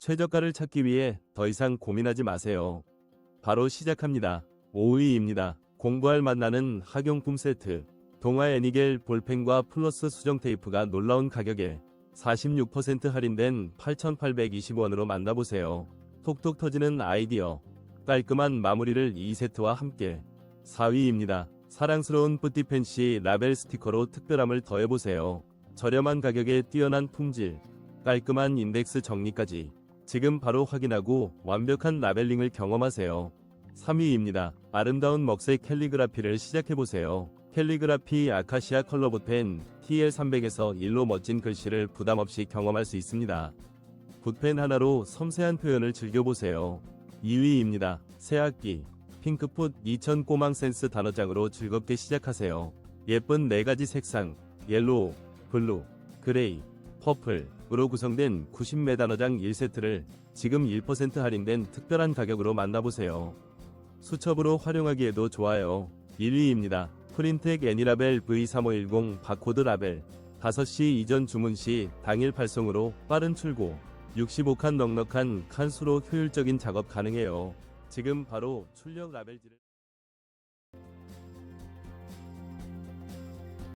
최저가를 찾기 위해 더 이상 고민하지 마세요. 바로 시작합니다. 5위입니다. 공부할 만나는 학용품 세트. 동아 애니겔 볼펜과 플러스 수정 테이프가 놀라운 가격에 46% 할인된 8,820원으로 만나보세요. 톡톡 터지는 아이디어. 깔끔한 마무리를 2세트와 함께. 4위입니다. 사랑스러운 뿌띠펜시 라벨 스티커로 특별함을 더해보세요. 저렴한 가격에 뛰어난 품질, 깔끔한 인덱스 정리까지. 지금 바로 확인하고 완벽한 라벨링을 경험하세요. 3위입니다. 아름다운 먹색 캘리그라피를 시작해보세요. 캘리그라피 아카시아 컬러붓펜 TL300에서 일로 멋진 글씨를 부담없이 경험할 수 있습니다. 붓펜 하나로 섬세한 표현을 즐겨보세요. 2위입니다. 새학기 핑크풋 2000 꼬망 센스 단어장으로 즐겁게 시작하세요. 예쁜 4가지 색상 옐로우, 블루, 그레이, 퍼플으로 구성된 90매 단어장 1세트를 지금 1% 할인된 특별한 가격으로 만나보세요. 수첩으로 활용하기에도 좋아요. 1위입니다. 프린텍 애니라벨 V3510 바코드 라벨 5시 이전 주문 시 당일 발송으로 빠른 출고 65칸 넉넉한 칸수로 효율적인 작업 가능해요. 지금 바로 출력 라벨지를